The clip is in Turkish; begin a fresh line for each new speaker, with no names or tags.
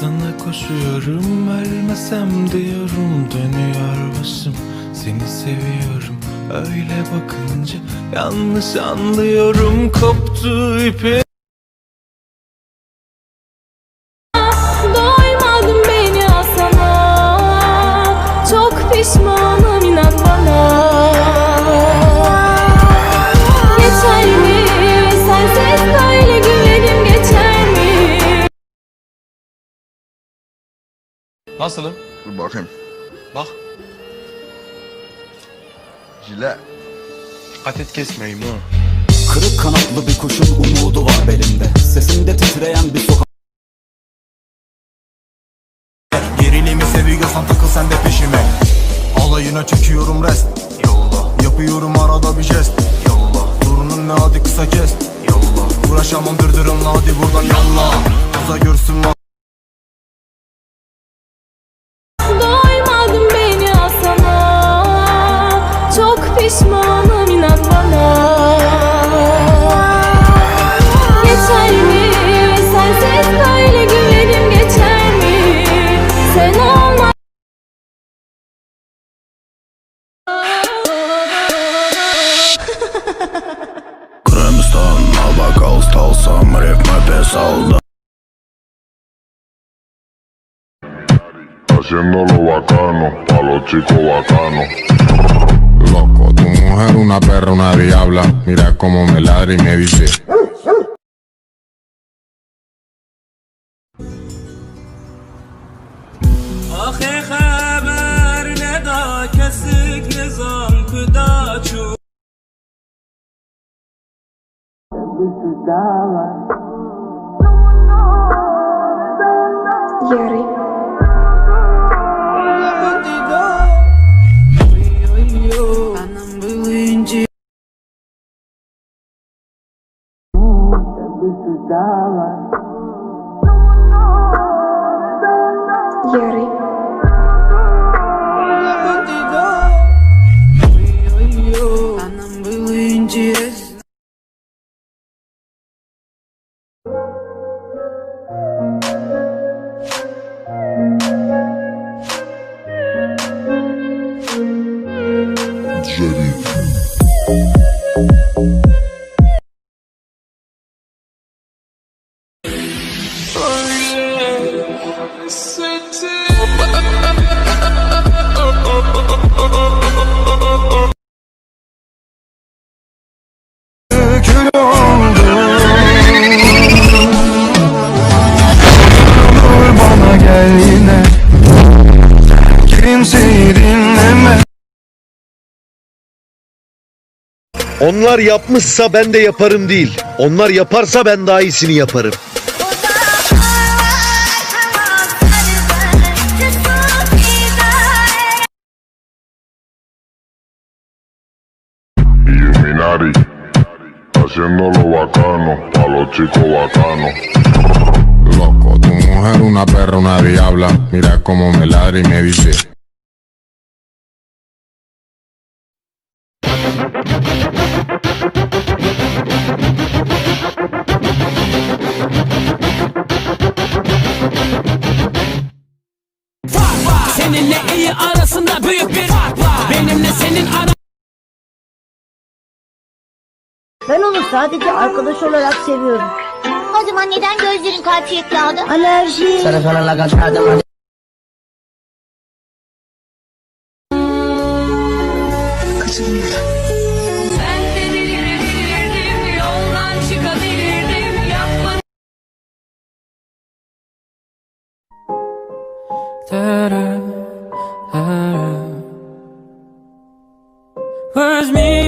Sana koşuyorum ölmesem diyorum dönüyor başım. Seni seviyorum öyle bakınca yanlış anlıyorum. Koptu ipi Nasılım?
Dur bakayım.
Bak.
Jile.
dikkat et kesmeyeyim ha.
Kırık kanatlı bir kuşun umudu var belimde. Sesimde titreyen bir sokak.
Gerilimi seviyorsan takıl sen de peşime. Alayına çekiyorum rest. Yolla. Yapıyorum arada bir jest. Yolla. Durunun ne hadi kısa kes Yolla. Uğraşamam dırdırınla hadi buradan yolla. Uza görsün
Alba Stalsam, Ref Mepes aldı
Haciéndolo bacano, pa' los chicos bacanos.
Loco, tu mujer una perra, una diabla. Mira cómo me ladra y me dice.
آخه خبر ندا کسی که زان کدا
бы создала. Ярый. Ярый. Dinleme
Onlar yapmışsa ben de yaparım değil. Onlar yaparsa ben daha iyisini yaparım.
Illuminati, haciéndolo bacano, pa' los chicos bacanos.
Loco, tu mujer una perra, una diabla. Mira cómo me ladra y me dice.
Seninle iyi arasında büyük bir fark var Benimle senin ara
Ben onu sadece arkadaş olarak seviyorum.
O zaman neden gözlerin kalp şekli aldı?
Alerji.
Ben
Where's me